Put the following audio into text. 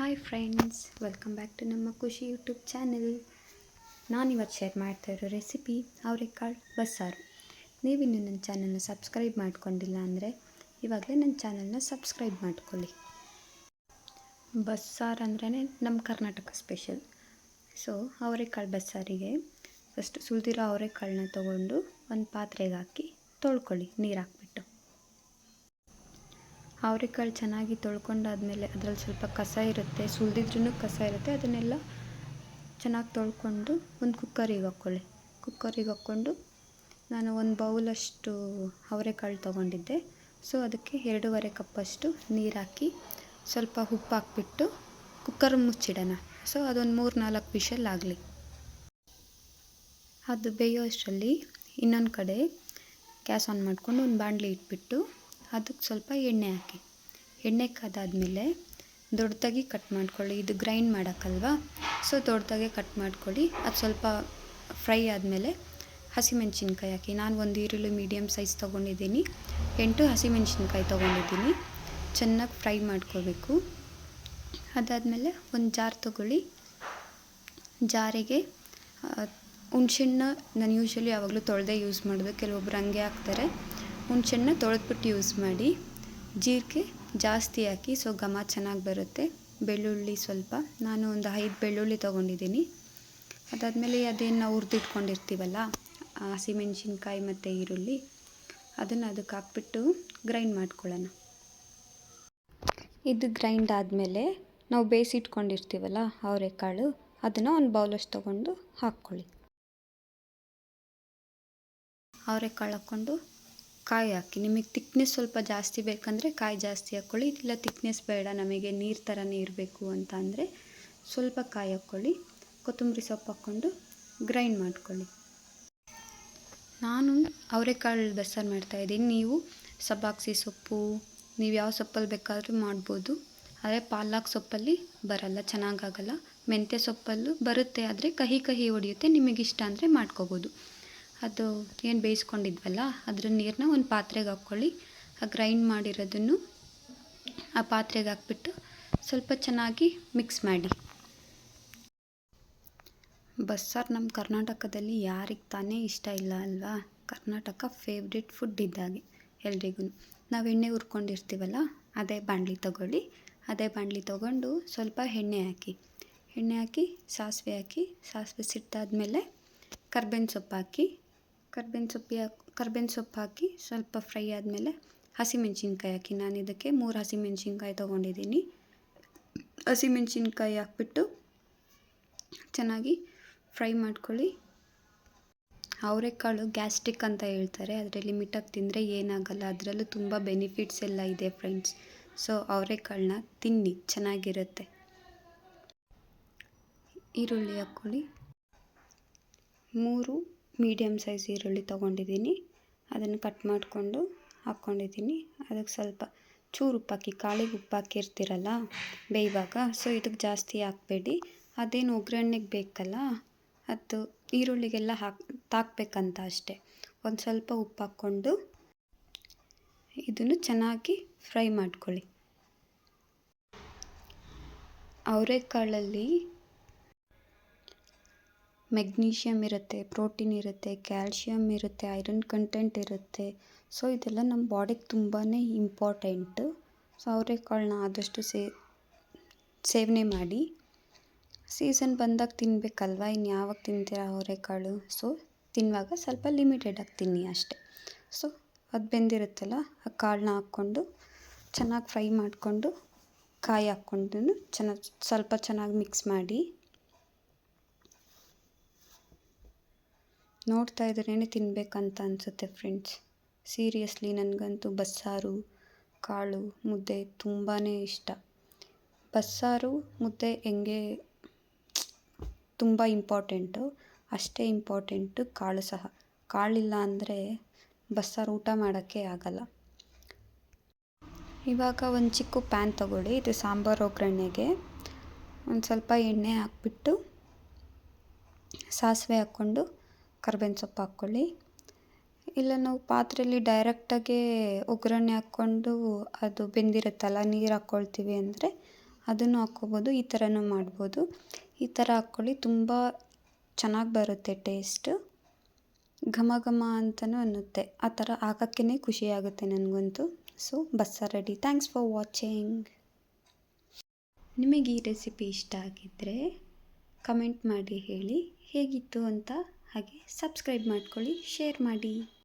Hi friends welcome back to ನಮ್ಮ Khushi YouTube channel ನಾನಿವತ್ತು share ಮಾಡ್ತಾ ಇರೋ ರೆಸಿಪಿ ಅವರೆಕಾಳು ಬಸ್ಸಾರು. ನೀವಿನ್ನು ನನ್ನ ಚಾನಲ್ನ ಸಬ್ಸ್ಕ್ರೈಬ್ ಮಾಡ್ಕೊಂಡಿಲ್ಲ ಅಂದರೆ ಇವಾಗಲೇ ನನ್ನ ಚಾನಲ್ನ ಸಬ್ಸ್ಕ್ರೈಬ್ ಮಾಡ್ಕೊಳ್ಳಿ. ಬಸ್ಸಾರು ಅಂದ್ರೇ ನಮ್ಮ ಕರ್ನಾಟಕ ಸ್ಪೆಷಲ್ ಸೊ ಅವರೆಕಾಳು ಬಸ್ಸಾರಿಗೆ ಫಸ್ಟ್ ಸುಲಿದಿರೋ ಅವರೆಕಾಳನ್ನ ತೊಗೊಂಡು ಒಂದು ಪಾತ್ರೆಗೆ ಹಾಕಿ ತೊಳ್ಕೊಳ್ಳಿ, ನೀರು ಅವರೆಕಾಳು ಚೆನ್ನಾಗಿ ತೊಳ್ಕೊಂಡಾದ್ಮೇಲೆ ಅದರಲ್ಲಿ ಸ್ವಲ್ಪ ಕಸ ಇರುತ್ತೆ ಸುಲಿದಿದ್ರೂ ಕಸ ಇರುತ್ತೆ, ಅದನ್ನೆಲ್ಲ ಚೆನ್ನಾಗಿ ತೊಳ್ಕೊಂಡು ಒಂದು ಕುಕ್ಕರಿಗೆ ಹಾಕ್ಕೊಳ್ಳಿ ಕುಕ್ಕರಿಗೆ ಹಾಕ್ಕೊಂಡು ನಾನು ಒಂದು ಬೌಲಷ್ಟು ಅವರೆಕಾಳು ತೊಗೊಂಡಿದ್ದೆ. ಸೊ, ಅದಕ್ಕೆ ಎರಡೂವರೆ ಕಪ್ಪಷ್ಟು ನೀರು ಹಾಕಿ ಸ್ವಲ್ಪ ಉಪ್ಪು ಹಾಕ್ಬಿಟ್ಟು ಕುಕ್ಕರ್ ಮುಚ್ಚಿಡೋಣ. ಸೊ, ಅದೊಂದು ಮೂರು ನಾಲ್ಕು ವಿಷಲ್ ಆಗಲಿ. ಅದು ಬೇಯೋ ಅಷ್ಟರಲ್ಲಿ ಇನ್ನೊಂದು ಕಡೆ ಗ್ಯಾಸ್ ಆನ್ ಮಾಡಿಕೊಂಡು ಒಂದು ಬಾಣಲಿ ಇಟ್ಬಿಟ್ಟು ಅದಕ್ಕೆ ಸ್ವಲ್ಪ ಎಣ್ಣೆ ಹಾಕಿ. ಎಣ್ಣೆ ಕಾದಾದಮೇಲೆ ದೊಡ್ಡದಾಗಿ ಕಟ್ ಮಾಡ್ಕೊಳ್ಳಿ. ಇದು ಗ್ರೈಂಡ್ ಮಾಡೋಕ್ಕಲ್ವಾ? ಸೊ ದೊಡ್ಡದಾಗೆ ಕಟ್ ಮಾಡ್ಕೊಳ್ಳಿ. ಅದು ಸ್ವಲ್ಪ ಫ್ರೈ ಆದಮೇಲೆ ಹಸಿಮೆಣ್ಸಿನ್ಕಾಯಿ ಹಾಕಿ. ನಾನು ಒಂದು ಈರುಳ್ಳಿ ಮೀಡಿಯಮ್ ಸೈಜ್ ತೊಗೊಂಡಿದ್ದೀನಿ. ಎಂಟು ಹಸಿಮೆಣ್ಸಿನ್ಕಾಯಿ ತೊಗೊಂಡಿದ್ದೀನಿ. ಚೆನ್ನಾಗಿ ಫ್ರೈ ಮಾಡ್ಕೋಬೇಕು. ಅದಾದಮೇಲೆ ಒಂದು ಜಾರ್ ತೊಗೊಳ್ಳಿ. ಜಾರಿಗೆ ಹುಣ್ಸೆಹಣ್ಣ ನಾನು ಯೂಶ್ವಲಿ ಯಾವಾಗಲೂ ತೊಳೆದೇ ಯೂಸ್ ಮಾಡೋದು. ಕೆಲವೊಬ್ರು ಹಂಗೆ ಹಾಕ್ತಾರೆ. ಹುಣ್ಸೆಹಣ್ಣ ತೊಳೆದ್ಬಿಟ್ಟು ಯೂಸ್ ಮಾಡಿ, ಜೀರಿಗೆ ಜಾಸ್ತಿ ಹಾಕಿ ಸೊ ಘಮ ಚೆನ್ನಾಗಿ ಬರುತ್ತೆ. ಬೆಳ್ಳುಳ್ಳಿ ಸ್ವಲ್ಪ, ನಾನು ಒಂದು ಐದು ಬೆಳ್ಳುಳ್ಳಿ ತೊಗೊಂಡಿದ್ದೀನಿ. ಅದಾದಮೇಲೆ ಅದೇನು ನಾವು ಹುರಿದಿಟ್ಕೊಂಡಿರ್ತೀವಲ್ಲ ಹಸಿಮೆಣ್ಸಿನ್ಕಾಯಿ ಮತ್ತು ಈರುಳ್ಳಿ, ಅದನ್ನು ಅದಕ್ಕೆ ಹಾಕ್ಬಿಟ್ಟು ಗ್ರೈಂಡ್ ಮಾಡ್ಕೊಳ್ಳೋಣ. ಇದು ಗ್ರೈಂಡ್ ಆದಮೇಲೆ ನಾವು ಬೇಯಿಸಿಟ್ಕೊಂಡಿರ್ತೀವಲ್ಲ, ಅವರೆಕಾಳು, ಅದನ್ನು ಒಂದು ಬೌಲಷ್ಟು ತೊಗೊಂಡು ಹಾಕ್ಕೊಳ್ಳಿ. ಅವರೆಕಾಳು ಹಾಕ್ಕೊಂಡು ಕಾಯಿ ಹಾಕಿ. ನಿಮಗೆ ತಿಕ್ನೆಸ್ ಸ್ವಲ್ಪ ಜಾಸ್ತಿ ಬೇಕಂದರೆ ಕಾಯಿ ಜಾಸ್ತಿ ಹಾಕ್ಕೊಳ್ಳಿ ಇಲ್ಲ ತಿಕ್ನೆಸ್ ಬೇಡ, ನಮಗೆ ನೀರು ಥರನೇ ಇರಬೇಕು ಅಂತ ಅಂದರೆ ಸ್ವಲ್ಪ ಕಾಯಿ ಹಾಕ್ಕೊಳ್ಳಿ ಕೊತ್ತಂಬರಿ ಸೊಪ್ಪು ಹಾಕ್ಕೊಂಡು ಗ್ರೈಂಡ್ ಮಾಡ್ಕೊಳ್ಳಿ. ನಾನು ಅವರೆಕಾಳು ಬಸ್ಸಾರು ಮಾಡ್ತಾಯಿದ್ದೀನಿ ನೀವು ಸಬ್ಬಾಕ್ಸಿ ಸೊಪ್ಪು, ನೀವು ಯಾವ ಸೊಪ್ಪಲ್ಲಿ ಬೇಕಾದರೂ ಮಾಡ್ಬೋದು. ಆದರೆ ಪಾಲಕ್ ಸೊಪ್ಪಲ್ಲಿ ಬರಲ್ಲ ಚೆನ್ನಾಗಾಗಲ್ಲ ಮೆಂತ್ಯ ಸೊಪ್ಪಲ್ಲೂ ಬರುತ್ತೆ, ಆದರೆ ಕಹಿ ಕಹಿ ಹೊಡೆಯುತ್ತೆ. ನಿಮಗಿಷ್ಟ ಅಂದರೆ ಮಾಡ್ಕೋಬೋದು. ಅದು ಏನು ಬೇಯಿಸ್ಕೊಂಡಿದ್ವಲ್ಲ, ಅದ್ರ ನೀರನ್ನ ಒಂದು ಪಾತ್ರೆಗೆ ಹಾಕ್ಕೊಳ್ಳಿ. ಆ ಗ್ರೈಂಡ್ ಮಾಡಿರೋದನ್ನು ಆ ಪಾತ್ರೆಗೆ ಹಾಕ್ಬಿಟ್ಟು ಸ್ವಲ್ಪ ಚೆನ್ನಾಗಿ ಮಿಕ್ಸ್ ಮಾಡಿ. ಬಸ್ಸಾರು ನಮ್ಮ ಕರ್ನಾಟಕದಲ್ಲಿ ಯಾರಿಗೆ ತಾನೇ ಇಷ್ಟ ಇಲ್ಲ ಅಲ್ವಾ? ಕರ್ನಾಟಕ ಫೇವ್ರೆಟ್ ಫುಡ್ ಇದ್ದಾಗೆ ಎಲ್ರಿಗೂ. ನಾವು ಎಣ್ಣೆ ಹುರ್ಕೊಂಡಿರ್ತೀವಲ್ಲ, ಅದೇ ಬಾಣಲಿ ತಗೊಳ್ಳಿ. ಅದೇ ಬಾಣಲಿ ತೊಗೊಂಡು ಸ್ವಲ್ಪ ಎಣ್ಣೆ ಹಾಕಿ. ಎಣ್ಣೆ ಹಾಕಿ, ಸಾಸಿವೆ ಹಾಕಿ, ಸಾಸಿವೆ ಸಿಟ್ಟಾದಮೇಲೆ ಕರ್ಬೇವಿನ ಸೊಪ್ಪು ಹಾಕಿ ಕರ್ಬೇವಿನ ಸೊಪ್ಪಿ ಕರ್ಬೇವಿನ ಸೊಪ್ಪು ಹಾಕಿ ಸ್ವಲ್ಪ ಫ್ರೈ ಆದಮೇಲೆ ಹಸಿಮೆಣ್ಸಿನ್ಕಾಯಿ ಹಾಕಿ ನಾನು ಇದಕ್ಕೆ ಮೂರು ಹಸಿಮೆಣ್ಸಿನ್ಕಾಯಿ ತೊಗೊಂಡಿದ್ದೀನಿ. ಹಸಿಮೆಣ್ಸಿನ್ಕಾಯಿ ಹಾಕ್ಬಿಟ್ಟು ಚೆನ್ನಾಗಿ ಫ್ರೈ ಮಾಡ್ಕೊಳ್ಳಿ. ಅವರೆಕಾಳು ಗ್ಯಾಸ್ಟ್ರಿಕ್ ಅಂತ ಹೇಳ್ತಾರೆ ಆದರೆ ಲಿಮಿಟಾಗಿ ತಿಂದರೆ ಏನಾಗಲ್ಲ, ಅದರಲ್ಲೂ ತುಂಬ ಬೆನಿಫಿಟ್ಸ್ ಎಲ್ಲ ಇದೆ ಫ್ರೆಂಡ್ಸ್. ಸೊ, ಅವರೆಕಾಳನ್ನ ತಿನ್ನಿ, ಚೆನ್ನಾಗಿರುತ್ತೆ. ಈರುಳ್ಳಿ ಹಾಕ್ಕೊಳ್ಳಿ. ಮೂರು ಮೀಡಿಯಮ್ ಸೈಜ್ ಈರುಳ್ಳಿ ತೊಗೊಂಡಿದ್ದೀನಿ. ಅದನ್ನು ಕಟ್ ಮಾಡಿಕೊಂಡು ಹಾಕ್ಕೊಂಡಿದ್ದೀನಿ ಅದಕ್ಕೆ ಸ್ವಲ್ಪ ಚೂರು ಉಪ್ಪು ಹಾಕಿ ಕಾಳಿಗೆ ಉಪ್ಪು ಹಾಕಿರ್ತೀರಲ್ಲ, ಬೇಯುವಾಗ, ಸೊ ಇದಕ್ಕೆ ಜಾಸ್ತಿ ಹಾಕಬೇಡಿ. ಅದೇನು ಒಗ್ಗರಣೆಗೆ ಬೇಕಲ್ಲ, ಅದು ಈರುಳ್ಳಿಗೆಲ್ಲ ಹಾಕಿ, ತಾಕ್ಬೇಕಂತ ಅಷ್ಟೆ. ಒಂದು ಸ್ವಲ್ಪ ಉಪ್ಪು ಹಾಕ್ಕೊಂಡು ಇದನ್ನು ಚೆನ್ನಾಗಿ ಫ್ರೈ ಮಾಡ್ಕೊಳ್ಳಿ. ಅವರೆಕಾಳಲ್ಲಿ ಮೆಗ್ನೀಷಿಯಮ್ ಇರುತ್ತೆ, ಪ್ರೋಟೀನ್ ಇರುತ್ತೆ ಕ್ಯಾಲ್ಶಿಯಮ್ ಇರುತ್ತೆ, ಐರನ್ ಕಂಟೆಂಟ್ ಇರುತ್ತೆ. ಸೊ, ಇದೆಲ್ಲ ನಮ್ಮ ಬಾಡಿಗೆ ತುಂಬಾ ಇಂಪಾರ್ಟೆಂಟು. ಸೊ, ಅವರೆಕಾಳನ್ನ ಆದಷ್ಟು ಸೇ, ಸೇವನೆ ಮಾಡಿ. ಸೀಸನ್ ಬಂದಾಗ ತಿನ್ನಬೇಕಲ್ವ ಇನ್ನು ಯಾವಾಗ ತಿಂತೀರಾ ಅವರೆಕಾಳು? ಸೊ, ತಿನ್ನುವಾಗ ಸ್ವಲ್ಪ ಲಿಮಿಟೆಡಾಗಿ ತಿನ್ನಿ ಅಷ್ಟೆ. ಸೊ, ಅದು ಬೆಂದಿರುತ್ತಲ್ಲ, ಆ ಕಾಳನ್ನ ಹಾಕ್ಕೊಂಡು ಚೆನ್ನಾಗಿ ಫ್ರೈ ಮಾಡಿಕೊಂಡು, ಕಾಯಿ ಹಾಕ್ಕೊಂಡು ಚೆನ್ನಾಗಿ, ಸ್ವಲ್ಪ ಚೆನ್ನಾಗಿ ಮಿಕ್ಸ್ ಮಾಡಿ. ನೋಡ್ತಾ ಇದ್ರೇ ತಿನ್ನಬೇಕಂತ ಅನಿಸುತ್ತೆ ಫ್ರೆಂಡ್ಸ್ ಸೀರಿಯಸ್ಲಿ ನನಗಂತೂ ಬಸ್ಸಾರು, ಕಾಳು, ಮುದ್ದೆ ತುಂಬಾ ಇಷ್ಟ. ಬಸ್ಸಾರು, ಮುದ್ದೆ ಹೆಂಗೆ ತುಂಬ ಇಂಪಾರ್ಟೆಂಟು ಅಷ್ಟೇ ಇಂಪಾರ್ಟೆಂಟು ಕಾಳು ಸಹ. ಕಾಳಿಲ್ಲ ಅಂದರೆ ಬಸ್ಸಾರು ಊಟ ಮಾಡೋಕ್ಕೆ ಆಗಲ್ಲ. ಇವಾಗ ಒಂದು ಚಿಕ್ಕ ಪ್ಯಾನ್ ತಗೊಳ್ಳಿ. ಇದು ಸಾಂಬಾರು ಒಗ್ಗರಣೆಗೆ. ಒಂದು ಸ್ವಲ್ಪ ಎಣ್ಣೆ ಹಾಕ್ಬಿಟ್ಟು ಸಾಸಿವೆ ಹಾಕ್ಕೊಂಡು ಕರ್ಬೇವಿನ ಸೊಪ್ಪು ಹಾಕ್ಕೊಳ್ಳಿ. ಇಲ್ಲ, ನಾವು ಪಾತ್ರೆಯಲ್ಲಿ ಡೈರೆಕ್ಟಾಗಿ ಒಗ್ಗರಣೆ ಹಾಕ್ಕೊಂಡು ಅದು ಬೆಂದಿರುತ್ತಲ್ಲ, ನೀರು ಹಾಕ್ಕೊಳ್ತೀವಿ ಅಂದರೆ ಅದನ್ನು ಹಾಕ್ಕೋಬೋದು, ಈ ಥರನೂ ಮಾಡ್ಬೋದು. ಈ ಥರ ಹಾಕ್ಕೊಳ್ಳಿ, ತುಂಬ ಚೆನ್ನಾಗಿ ಬರುತ್ತೆ ಟೇಸ್ಟು ಘಮ ಘಮ ಅಂತಲೂ ಅನ್ನುತ್ತೆ. ಆ ಥರ ಹಾಕೋಕ್ಕೇ ಖುಷಿಯಾಗುತ್ತೆ ನನಗಂತೂ. ಸೊ ಬಸ್ಸಾರು ರೆಡಿ ಥ್ಯಾಂಕ್ಸ್ ಫಾರ್ ವಾಚಿಂಗ್ ನಿಮಗೆ ಈ ರೆಸಿಪಿ ಇಷ್ಟ ಆಗಿದ್ದರೆ ಕಮೆಂಟ್ ಮಾಡಿ ಹೇಳಿ. ಹೇಗಿತ್ತು ಅಂತ ಹಾಗೆ ಸಬ್ಸ್ಕ್ರೈಬ್ ಮಾಡ್ಕೊಳ್ಳಿ ಶೇರ್ ಮಾಡಿ.